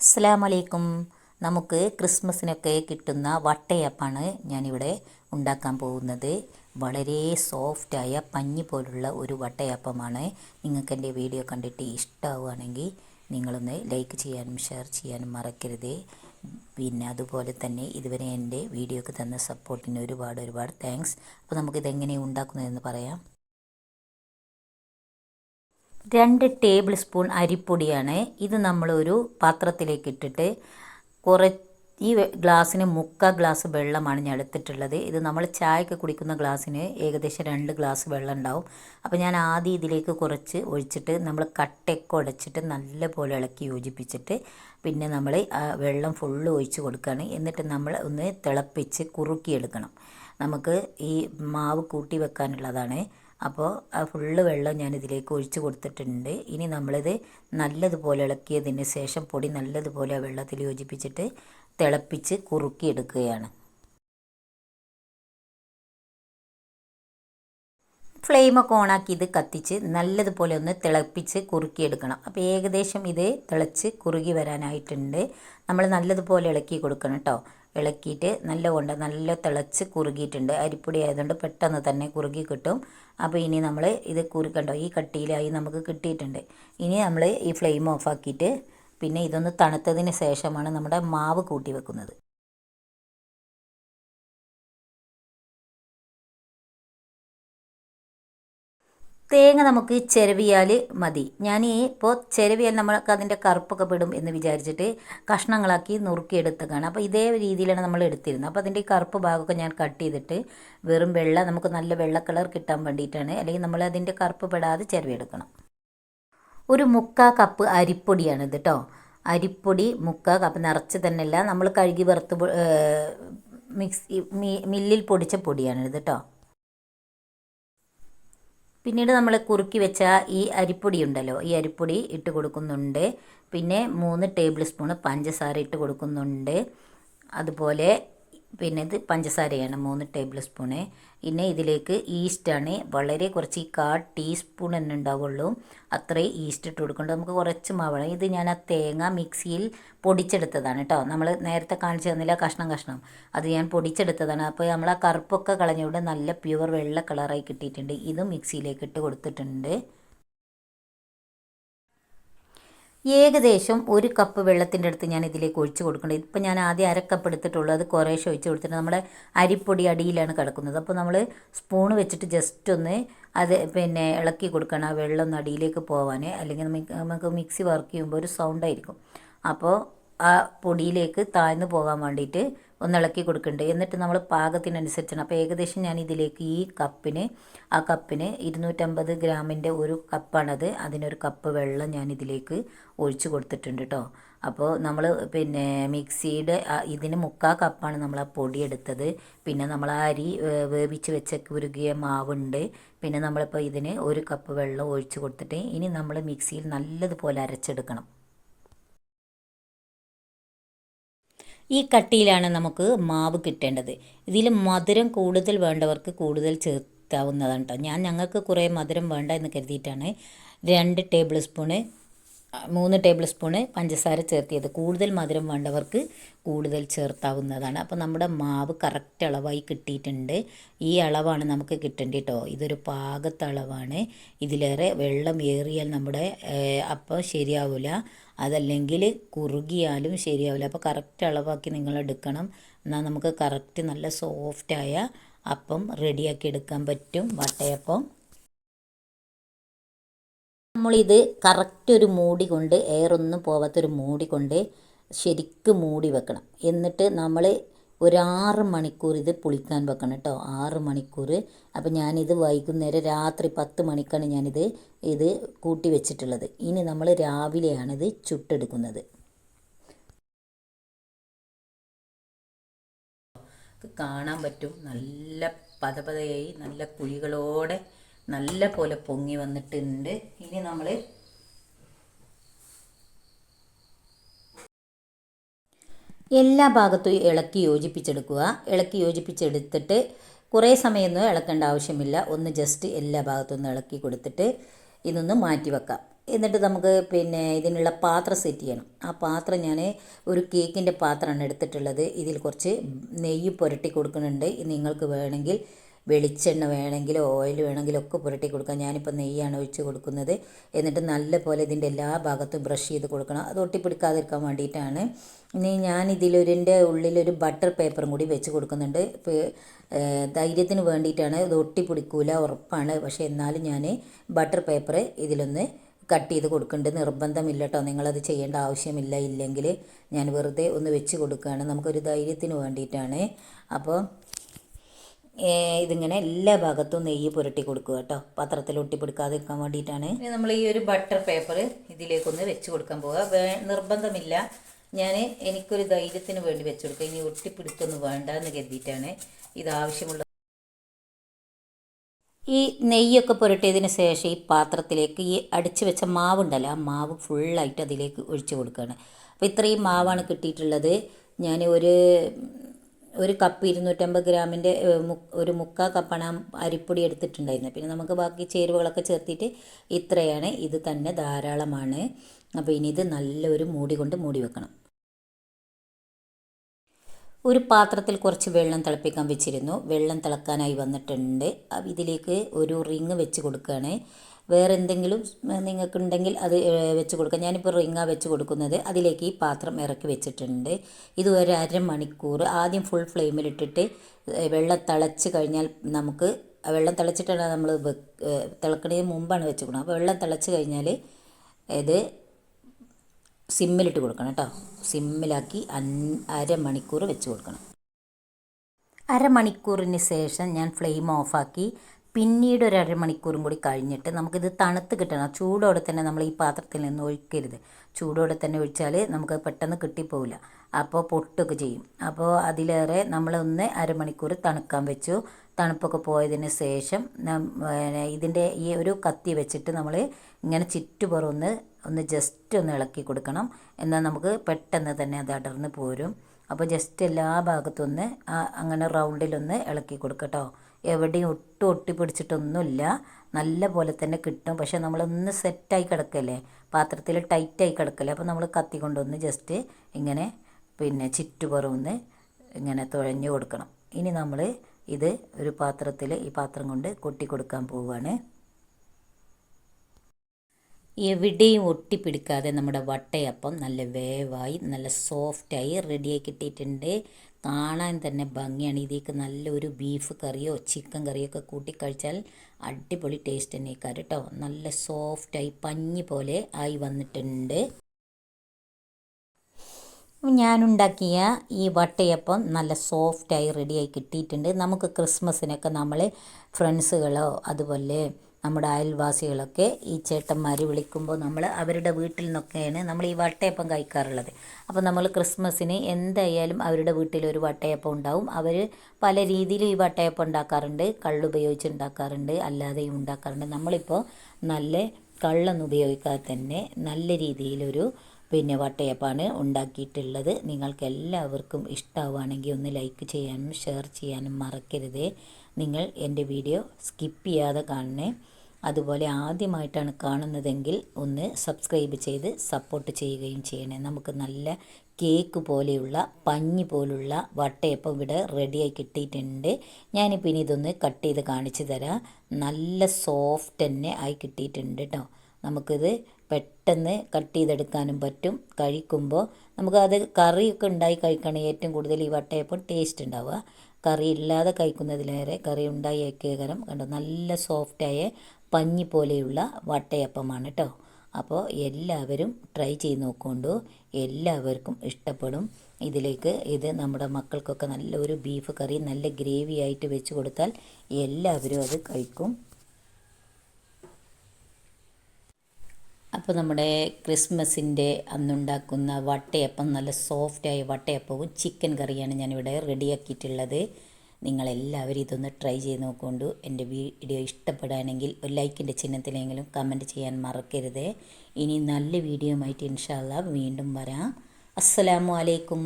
അസ്സാം വലൈക്കും നമുക്ക് ക്രിസ്മസിനൊക്കെ കിട്ടുന്ന വട്ടയപ്പാണ് ഞാനിവിടെ ഉണ്ടാക്കാൻ പോകുന്നത്. വളരെ സോഫ്റ്റായ പഞ്ഞി പോലുള്ള ഒരു വട്ടയപ്പമാണ്. നിങ്ങൾക്ക് എന്റെ വീഡിയോ കണ്ടിട്ട് ഇഷ്ടമാവുകയാണെങ്കിൽ നിങ്ങളൊന്ന് ലൈക്ക് ചെയ്യാനും ഷെയർ ചെയ്യാനും മറക്കരുത്. പിന്നെ അതുപോലെ തന്നെ ഇതുവരെ എന്റെ വീഡിയോക്ക് തന്ന സപ്പോർട്ടിന് ഒരുപാട് ഒരുപാട് താങ്ക്സ്. അപ്പോൾ നമുക്കിതെങ്ങനെ ഉണ്ടാക്കുന്നതെന്ന് പറയാം. രണ്ട് ടേബിൾ സ്പൂൺ അരിപ്പൊടിയാണ്. ഇത് നമ്മളൊരു പാത്രത്തിലേക്ക് ഇട്ടിട്ട് കുറേ ഈ ഗ്ലാസ്സിന് മുക്കാൽ ഗ്ലാസ് വെള്ളമാണ് ഞാൻ എടുത്തിട്ടുള്ളത്. ഇത് നമ്മൾ ചായക്ക് കുടിക്കുന്ന ഗ്ലാസ്സിന് ഏകദേശം രണ്ട് ഗ്ലാസ് വെള്ളം ഉണ്ടാവും. അപ്പോൾ ഞാൻ ആദ്യം ഇതിലേക്ക് കുറച്ച് ഒഴിച്ചിട്ട് നമ്മൾ കട്ടയൊക്കെ ഉടച്ചിട്ട് നല്ലപോലെ ഇളക്കി യോജിപ്പിച്ചിട്ട് പിന്നെ നമ്മൾ ആ വെള്ളം ഫുള്ള് ഒഴിച്ച് കൊടുക്കുകയാണ്. എന്നിട്ട് നമ്മൾ ഒന്ന് തിളപ്പിച്ച് കുറുക്കിയെടുക്കണം. നമുക്ക് ഈ മാവ് കൂട്ടി വെക്കാനുള്ളതാണ്. അപ്പോൾ ആ ഫുള്ള് വെള്ളം ഞാൻ ഇതിലേക്ക് ഒഴിച്ച് കൊടുത്തിട്ടുണ്ട്. ഇനി നമ്മളിത് നല്ലതുപോലെ ഇളക്കിയതിന് ശേഷം പൊടി നല്ലതുപോലെ ആ വെള്ളത്തിൽ യോജിപ്പിച്ചിട്ട് തിളപ്പിച്ച് കുറുക്കിയെടുക്കുകയാണ്. ഫ്ലെയിമൊക്കെ ഓണാക്കി ഇത് കത്തിച്ച് നല്ലതുപോലെ ഒന്ന് തിളപ്പിച്ച് കുറുക്കിയെടുക്കണം. അപ്പോൾ ഏകദേശം ഇത് തിളച്ച് കുറുകി വരാനായിട്ടുണ്ട്. നമ്മൾ നല്ലതുപോലെ ഇളക്കി കൊടുക്കണം കേട്ടോ ഇളക്കിയിട്ട് നല്ല കൊണ്ട് നല്ല തിളച്ച് കുറുകിയിട്ടുണ്ട്. അരിപ്പൊടി ആയതുകൊണ്ട് പെട്ടെന്ന് തന്നെ കുറുകി കിട്ടും. അപ്പോൾ ഇനി നമ്മൾ ഇത് കുറുക്കണ്ടോ ഈ കട്ടിയിലായി നമുക്ക് കിട്ടിയിട്ടുണ്ട്. ഇനി നമ്മൾ ഈ ഫ്ലെയിം ഓഫാക്കിയിട്ട് പിന്നെ ഇതൊന്ന് തണുത്തതിന് ശേഷമാണ് നമ്മുടെ മാവ് കൂട്ടി വെക്കുന്നത്. തേങ്ങ നമുക്ക് ചിരവിയാൽ മതി. ഞാൻ ഇപ്പോൾ ചിരവിയാൽ നമ്മൾക്ക് അതിന്റെ കറുപ്പൊക്കെ പെടും എന്ന് വിചാരിച്ചിട്ട് കഷ്ണങ്ങളാക്കി നുറുക്കിയെടുത്തതാണ്. അപ്പോൾ ഇതേ രീതിയിലാണ് നമ്മൾ എടുത്തിരുന്നത്. അപ്പോൾ അതിന്റെ കറുപ്പ് ഭാഗമൊക്കെ ഞാൻ കട്ട് ചെയ്തിട്ട് വെറും വെള്ള നമുക്ക് നല്ല വെള്ള കളർ കിട്ടാൻ വേണ്ടിയിട്ടാണ് അല്ലെങ്കിൽ നമ്മൾ അതിന്റെ കറുപ്പ് പെടാതെ ചിരവിയെടുക്കണം. ഒരു മുക്കാ കപ്പ് അരിപ്പൊടിയാണ് ഇത് കേട്ടോ അരിപ്പൊടി മുക്കാ കപ്പ് നിറച്ച് തന്നെയല്ല. നമ്മൾ കഴുകി വറുത്ത് മിക്സി മില്ലിൽ പൊടിച്ച പൊടിയാണിത് കേട്ടോ പിന്നീട് നമ്മൾ കുറുക്കി വെച്ച ഈ അരിപ്പൊടി ഉണ്ടല്ലോ ഈ അരിപ്പൊടി ഇട്ട് കൊടുക്കുന്നുണ്ട്. പിന്നെ മൂന്ന് ടേബിൾ സ്പൂണ് പഞ്ചസാര ഇട്ട് കൊടുക്കുന്നുണ്ട്. അതുപോലെ പിന്നെ ഇത് പഞ്ചസാരയാണ് മൂന്ന് ടേബിൾ സ്പൂണ്. പിന്നെ ഇതിലേക്ക് ഈസ്റ്റാണ് വളരെ കുറച്ച് ഈ കാ ടീസ്പൂൺ തന്നെ ഉണ്ടാവുള്ളൂ. അത്രയും ഈസ്റ്റ് ഇട്ട് കൊടുക്കേണ്ടത് നമുക്ക് കുറച്ച് മാവണം. ഇത് ഞാൻ ആ തേങ്ങ മിക്സിയിൽ പൊടിച്ചെടുത്തതാണ് കേട്ടോ. നമ്മൾ നേരത്തെ കാണിച്ചു തന്നില്ല കഷ്ണം കഷ്ണം. അത് ഞാൻ പൊടിച്ചെടുത്തതാണ്. അപ്പോൾ നമ്മൾ ആ കറുപ്പൊക്കെ കളഞ്ഞുകൊണ്ട് നല്ല പ്യുവർ വെള്ള കളറായി കിട്ടിയിട്ടുണ്ട്. ഇതും മിക്സിയിലേക്ക് ഇട്ട് കൊടുത്തിട്ടുണ്ട്. ഏകദേശം ഒരു കപ്പ് വെള്ളത്തിന്റെ അടുത്ത് ഞാൻ ഇതിലേക്ക് ഒഴിച്ചു കൊടുക്കേണ്ടത്. ഇപ്പം ഞാൻ ആദ്യം അരക്കപ്പ് എടുത്തിട്ടുള്ളൂ അത് കുറേശ്ശെ ഒഴിച്ച് കൊടുത്തിട്ട് നമ്മുടെ അരിപ്പൊടി അടിയിലാണ് കിടക്കുന്നത്. അപ്പോൾ നമ്മൾ സ്പൂൺ വെച്ചിട്ട് ജസ്റ്റ് ഒന്ന് അത് പിന്നെ ഇളക്കി കൊടുക്കണം ആ വെള്ളം ഒന്ന് അടിയിലേക്ക് പോകാൻ അല്ലെങ്കിൽ നമുക്ക് മിക്സി വർക്ക് ചെയ്യുമ്പോൾ ഒരു സൗണ്ടായിരിക്കും അപ്പോൾ ആ പൊടിയിലേക്ക് താഴ്ന്നു പോകാൻ വേണ്ടിയിട്ട് ഒന്ന് ഇളക്കി കൊടുക്കുന്നുണ്ട് എന്നിട്ട് നമ്മൾ പാകത്തിനനുസരിച്ചാണ്. അപ്പോൾ ഏകദേശം ഞാൻ ഇതിലേക്ക് ഈ കപ്പിന് ആ കപ്പിന് ഇരുന്നൂറ്റമ്പത് ഗ്രാമിന്റെ ഒരു കപ്പാണത്. അതിനൊരു കപ്പ് വെള്ളം ഞാൻ ഇതിലേക്ക് ഒഴിച്ച് കൊടുത്തിട്ടുണ്ട് കേട്ടോ. അപ്പോൾ നമ്മൾ പിന്നെ മിക്സിയുടെ ഇതിന് മുക്കാ കപ്പാണ് നമ്മൾ ആ പൊടി എടുത്തത്. പിന്നെ നമ്മൾ ആ അരി വേവിച്ച് വെച്ച കുരുകിയ മാവുണ്ട്. പിന്നെ നമ്മളിപ്പോൾ ഇതിന് ഒരു കപ്പ് വെള്ളം ഒഴിച്ച് കൊടുത്തിട്ട് ഇനി നമ്മൾ മിക്സിയിൽ നല്ലതുപോലെ അരച്ചെടുക്കണം. ഈ കട്ടിയിലാണ് നമുക്ക് മാവ് കിട്ടേണ്ടത്. ഇതിൽ മധുരം കൂടുതൽ വേണ്ടവർക്ക് കൂടുതൽ ചേർത്താവുന്നതാണ് കേട്ടോ ഞാൻ ഞങ്ങൾക്ക് കുറേ മധുരം വേണ്ട എന്ന് കരുതിയിട്ടാണ് രണ്ട് ടേബിൾ സ്പൂണ് മൂന്ന് ടേബിൾ സ്പൂണ് പഞ്ചസാര ചേർത്തിയത്. കൂടുതൽ മധുരം വേണ്ടവർക്ക് കൂടുതൽ ചേർത്താവുന്നതാണ്. അപ്പോൾ നമ്മുടെ മാവ് കറക്റ്റ് അളവായി കിട്ടിയിട്ടുണ്ട്. ഈ അളവാണ് നമുക്ക് കിട്ടേണ്ടത് കേട്ടോ ഇതൊരു പാകത്തളവാണ്. ഇതിലേറെ വെള്ളം ഏറിയാൽ നമ്മുടെ അപ്പം ശരിയാവില്ല അതല്ലെങ്കിൽ കുറുകിയാലും ശരിയാവില്ല. അപ്പോൾ കറക്റ്റ് അളവാക്കി നിങ്ങൾ എടുക്കണം എന്നാൽ നമുക്ക് കറക്റ്റ് നല്ല സോഫ്റ്റായ അപ്പം റെഡിയാക്കി എടുക്കാൻ പറ്റും വട്ടയപ്പം. നമ്മളിത് കറക്റ്റ് ഒരു മൂടി കൊണ്ട് എയറൊന്നും പോവാത്തൊരു മൂടി കൊണ്ട് ശരിക്ക് മൂടി വെക്കണം. എന്നിട്ട് നമ്മൾ ഒരു ആറ് മണിക്കൂർ ഇത് പുളിക്കാൻ വെക്കണം കേട്ടോ. ആറ് മണിക്കൂർ. അപ്പോൾ ഞാനിത് വൈകുന്നേരം രാത്രി പത്ത് മണിക്കാണ് ഞാനിത് ഇത് കൂട്ടി വെച്ചിട്ടുള്ളത്. ഇനി നമ്മൾ രാവിലെയാണിത് ചുട്ടെടുക്കുന്നത്. കാണാൻ പറ്റും. നല്ല പതപതയായി നല്ല കുഴികളോടെ നല്ല പോലെ പൊങ്ങി വന്നിട്ടുണ്ട്. ഇനി നമ്മൾ എല്ലാ ഭാഗത്തും ഇളക്കി യോജിപ്പിച്ചെടുക്കുക. ഇളക്കി യോജിപ്പിച്ചെടുത്തിട്ട് കുറേ സമയമൊന്നും ഇളക്കേണ്ട ആവശ്യമില്ല. ഒന്ന് ജസ്റ്റ് എല്ലാ ഭാഗത്തും ഒന്ന് ഇളക്കി കൊടുത്തിട്ട് ഇതൊന്ന് മാറ്റി വെക്കാം. എന്നിട്ട് നമുക്ക് പിന്നെ ഇതിനുള്ള പാത്രം സെറ്റ് ചെയ്യണം. ആ പാത്രം ഞാൻ ഒരു കേക്കിന്റെ പാത്രമാണ് എടുത്തിട്ടുള്ളത്. ഇതിൽ കുറച്ച് നെയ്യ് പുരട്ടി കൊടുക്കുന്നുണ്ട്. നിങ്ങൾക്ക് വേണമെങ്കിൽ വെളിച്ചെണ്ണ വേണമെങ്കിലോ ഓയിൽ വേണമെങ്കിലോ ഒക്കെ പുരട്ടി കൊടുക്കാം. ഞാനിപ്പോൾ നെയ്യാണ് ഒഴിച്ച് കൊടുക്കുന്നത്. എന്നിട്ട് നല്ല പോലെ ഇതിന്റെ എല്ലാ ഭാഗത്തും ബ്രഷ് ചെയ്ത് കൊടുക്കണം. അത് ഒട്ടിപ്പിടിക്കാതിരിക്കാൻ വേണ്ടിയിട്ടാണ്. ഇനി ഞാൻ ഇതിലൊരിന്റെ ഉള്ളിലൊരു ബട്ടർ പേപ്പറും കൂടി വെച്ച് കൊടുക്കുന്നുണ്ട്. ധൈര്യത്തിന് വേണ്ടിയിട്ടാണ്. ഇത് ഒട്ടിപ്പിടിക്കൂല ഉറപ്പാണ്. പക്ഷേ എന്നാലും ഞാൻ ബട്ടർ പേപ്പർ ഇതിലൊന്ന് കട്ട് ചെയ്ത് കൊടുക്കുന്നുണ്ട്. നിർബന്ധമില്ല കേട്ടോ നിങ്ങളത് ചെയ്യേണ്ട ആവശ്യമില്ല. ഇല്ലെങ്കിൽ ഞാൻ വെറുതെ ഒന്ന് വെച്ച് കൊടുക്കുകയാണ്. നമുക്കൊരു ധൈര്യത്തിന് വേണ്ടിയിട്ടാണ്. അപ്പോൾ ഇതിങ്ങനെ എല്ലാ ഭാഗത്തും നെയ്യ് പുരട്ടി കൊടുക്കുക കേട്ടോ. പാത്രത്തിൽ ഒട്ടിപ്പിടിക്കാതിരിക്കാൻ വേണ്ടിയിട്ടാണ്. നമ്മൾ ഈ ഒരു ബട്ടർ പേപ്പർ ഇതിലേക്കൊന്ന് വെച്ച് കൊടുക്കാൻ പോവുക നിർബന്ധമില്ല. ഞാൻ എനിക്കൊരു ധൈര്യത്തിന് വേണ്ടി വെച്ച് കൊടുക്കുക ഇനി ഒട്ടിപ്പിടിക്കൊന്നും വേണ്ട എന്ന് കരുതിയിട്ടാണ് ഇത് ആവശ്യമുള്ള ഈ നെയ്യൊക്കെ പുരട്ടിയതിന് ശേഷം ഈ പാത്രത്തിലേക്ക് ഈ അടിച്ചു വെച്ച മാവുണ്ടല്ലോ ആ മാവ് ഫുള്ളായിട്ട് അതിലേക്ക് ഒഴിച്ചു കൊടുക്കുകയാണ്. അപ്പോൾ ഇത്രയും മാവാണ് കിട്ടിയിട്ടുള്ളത്. ഞാൻ ഒരു ഒരു കപ്പ് ഇരുന്നൂറ്റമ്പത് ഗ്രാമിന്റെ ഒരു മുക്കാൽ കപ്പാണ് അരിപ്പൊടി എടുത്തിട്ടുണ്ടായിരുന്നത്. പിന്നെ നമുക്ക് ബാക്കി ചേരുവകളൊക്കെ ചേർത്തിട്ട് ഇത്രയാണ്. ഇത് തന്നെ ധാരാളമാണ്. അപ്പോൾ ഇനി ഇത് നല്ലൊരു മൂടി കൊണ്ട് മൂടി വെക്കണം. ഒരു പാത്രത്തിൽ കുറച്ച് വെള്ളം തിളപ്പിക്കാൻ വെച്ചിരുന്നു. വെള്ളം തിളക്കാനായി വന്നിട്ടുണ്ട്. ഇതിലേക്ക് ഒരു റിങ് വെച്ച് കൊടുക്കുകയാണ്. വേറെ എന്തെങ്കിലും നിങ്ങൾക്കുണ്ടെങ്കിൽ അത് വെച്ച് കൊടുക്കാം. ഞാനിപ്പോൾ റിങ്ങാണ് വെച്ച് കൊടുക്കുന്നത് അതിലേക്ക് ഈ പാത്രം ഇറക്കി വെച്ചിട്ടുണ്ട്. ഇത് ഒരു അരമണിക്കൂർ. ആദ്യം ഫുൾ ഫ്ലെയിമിലിട്ടിട്ട് വെള്ളം തിളച്ച് കഴിഞ്ഞാൽ നമുക്ക് വെള്ളം തിളച്ചിട്ടാണ് നമ്മൾ തിളക്കുന്നതിന് മുമ്പാണ് വെച്ച് കൊടുക്കുന്നത്. അപ്പോൾ വെള്ളം തിളച്ച് കഴിഞ്ഞാൽ ഇത് സിമ്മിലിട്ട് കൊടുക്കണം കേട്ടോ. സിമ്മിലാക്കി അരമണിക്കൂർ വെച്ച് കൊടുക്കണം. അരമണിക്കൂറിന് ശേഷം ഞാൻ ഫ്ലെയിം ഓഫാക്കി പിന്നീട് ഒരു അരമണിക്കൂറും കൂടി കഴിഞ്ഞിട്ട് നമുക്കിത് തണുത്ത് കിട്ടണം. ചൂടോടെ തന്നെ നമ്മൾ ഈ പാത്രത്തിൽ നിന്ന് ഒഴിക്കരുത്. ചൂടോടെ തന്നെ ഒഴിച്ചാൽ നമുക്ക് പെട്ടെന്ന് കിട്ടിപ്പോവില്ല. അപ്പോൾ പൊട്ടൊക്കെ ചെയ്യും. അപ്പോൾ അതിലേറെ നമ്മളൊന്ന് അരമണിക്കൂർ തണുക്കാൻ വെച്ചു. തണുപ്പൊക്കെ പോയതിന് ശേഷം ഇതിന്റെ ഈ ഒരു കത്തി വെച്ചിട്ട് നമ്മൾ ഇങ്ങനെ ചുറ്റുപുറം ഒന്ന് ജസ്റ്റ് ഒന്ന് ഇളക്കി കൊടുക്കണം. എന്നാൽ നമുക്ക് പെട്ടെന്ന് തന്നെ അത് അടർന്ന് പോരും. അപ്പോൾ ജസ്റ്റ് എല്ലാ ഭാഗത്തൊന്ന് അങ്ങനെ റൗണ്ടിലൊന്ന് ഇളക്കി കൊടുക്കട്ടോ എവിടെയും ഒട്ടും ഒട്ടി പിടിച്ചിട്ടൊന്നുമില്ല നല്ല പോലെ തന്നെ കിട്ടും. പക്ഷേ നമ്മളൊന്ന് സെറ്റായി കിടക്കല്ലേ? പാത്രത്തിൽ ടൈറ്റായി കിടക്കല്ലേ? അപ്പോൾ നമ്മൾ കത്തി കൊണ്ടൊന്ന് ജസ്റ്റ് ഇങ്ങനെ പിന്നെ ചുറ്റുപുറമൊന്ന് ഇങ്ങനെ തുഴഞ്ഞു കൊടുക്കണം. ഇനി നമ്മൾ ഇത് ഒരു പാത്രത്തിൽ ഈ പാത്രം കൊണ്ട് കൊട്ടി കൊടുക്കാൻ പോവുകയാണ് എവിടെയും ഒട്ടി പിടിക്കാതെ നമ്മുടെ വട്ടയപ്പം നല്ല വേവായി നല്ല സോഫ്റ്റായി റെഡിയായി കിട്ടിയിട്ടുണ്ട്. കാണാൻ തന്നെ ഭംഗിയാണ്. ഇതിലേക്ക് നല്ലൊരു ബീഫ് കറിയോ ചിക്കൻ കറിയോ ഒക്കെ കൂട്ടി കഴിച്ചാൽ അടിപൊളി ടേസ്റ്റ് തന്നെ കേട്ടോ. നല്ല സോഫ്റ്റായി പഞ്ഞി പോലെ ആയി വന്നിട്ടുണ്ട്. ഞാനുണ്ടാക്കിയ ഈ വട്ടയപ്പം നല്ല സോഫ്റ്റായി റെഡിയായി കിട്ടിയിട്ടുണ്ട്. നമുക്ക് ക്രിസ്മസിനൊക്കെ നമ്മൾ ഫ്രണ്ട്സുകളോ അതുപോലെ നമ്മുടെ അയൽവാസികളൊക്കെ ഈ ചേട്ടന്മാർ വിളിക്കുമ്പോൾ നമ്മൾ അവരുടെ വീട്ടിൽ നിന്നൊക്കെയാണ് നമ്മൾ ഈ വട്ടയപ്പം കഴിക്കാറുള്ളത്. അപ്പോൾ നമ്മൾ ക്രിസ്മസിന് എന്തായാലും അവരുടെ വീട്ടിൽ ഒരു വട്ടയപ്പം ഉണ്ടാവും. അവർ പല രീതിയിൽ ഈ വട്ടയപ്പം ഉണ്ടാക്കാറുണ്ട്. കള്ളുപയോഗിച്ച് ഉണ്ടാക്കാറുണ്ട്. അല്ലാതെയും ഉണ്ടാക്കാറുണ്ട്. നമ്മളിപ്പോൾ നല്ല കള്ളൊന്നും ഉപയോഗിക്കാതെ തന്നെ നല്ല രീതിയിലൊരു പിന്നെ വട്ടയപ്പാണ് ഉണ്ടാക്കിയിട്ടുള്ളത്. നിങ്ങൾക്ക് എല്ലാവർക്കും ഇഷ്ടമാവുകയാണെങ്കിൽ ഒന്ന് ലൈക്ക് ചെയ്യാനും ഷെയർ ചെയ്യാനും മറക്കരുത്. നിങ്ങൾ എന്റെ വീഡിയോ സ്കിപ്പ് ചെയ്യാതെ കാണണേ. അതുപോലെ ആദ്യമായിട്ടാണ് കാണുന്നതെങ്കിൽ ഒന്ന് സബ്സ്ക്രൈബ് ചെയ്ത് സപ്പോർട്ട് ചെയ്യുകയും ചെയ്യണേ. നമുക്ക് നല്ല കേക്ക് പോലെയുള്ള പഞ്ഞി പോലുള്ള വട്ടയപ്പം ഇവിടെ റെഡിയായി കിട്ടിയിട്ടുണ്ട്. ഞാനിപ്പോൾ ഇനി ഇതൊന്ന് കട്ട് ചെയ്ത് കാണിച്ചു തരാം. നല്ല സോഫ്റ്റ് തന്നെ ആയി കിട്ടിയിട്ടുണ്ട് കേട്ടോ നമുക്കിത് പെട്ടെന്ന് കട്ട് ചെയ്തെടുക്കാനും പറ്റും. കഴിക്കുമ്പോൾ നമുക്കത് കറിയൊക്കെ ഉണ്ടായി കഴിക്കുകയാണെങ്കിൽ ഏറ്റവും കൂടുതൽ ഈ വട്ടയപ്പം ടേസ്റ്റ് ഉണ്ടാവുക. കറി ഇല്ലാതെ കഴിക്കുന്നതിലേറെ കറി ഏകേകരം കണ്ടോ? നല്ല സോഫ്റ്റായ പഞ്ഞി പോലെയുള്ള വട്ടയപ്പമാണ് കേട്ടോ അപ്പോൾ എല്ലാവരും ട്രൈ ചെയ്ത് നോക്കൊണ്ടു. എല്ലാവർക്കും ഇഷ്ടപ്പെടും. ഇതിലേക്ക് ഇത് നമ്മുടെ മക്കൾക്കൊക്കെ നല്ലൊരു ബീഫ് കറി നല്ല ഗ്രേവി ആയിട്ട് വെച്ച് കൊടുത്താൽ എല്ലാവരും അത് കഴിക്കും. അപ്പോൾ നമ്മുടെ ക്രിസ്മസിന്റെ അന്നുണ്ടാക്കുന്ന വട്ടയപ്പം നല്ല സോഫ്റ്റായ വട്ടയപ്പവും ചിക്കൻ കറിയാണ് ഞാനിവിടെ റെഡിയാക്കിയിട്ടുള്ളത്. നിങ്ങളെല്ലാവരും ഇതൊന്ന് ട്രൈ ചെയ്ത് നോക്കൊണ്ടു. എന്റെ വീഡിയോ ഇഷ്ടപ്പെടുകയാണെങ്കിൽ ഒരു ലൈക്കിന്റെ ചിഹ്നത്തിലെങ്കിലും കമന്റ് ചെയ്യാൻ മറക്കരുത്. ഇനി നല്ല വീഡിയോ ആയിട്ട് ഇൻഷാല്ല വീണ്ടും വരാം. അസ്സലാമു അലൈക്കും.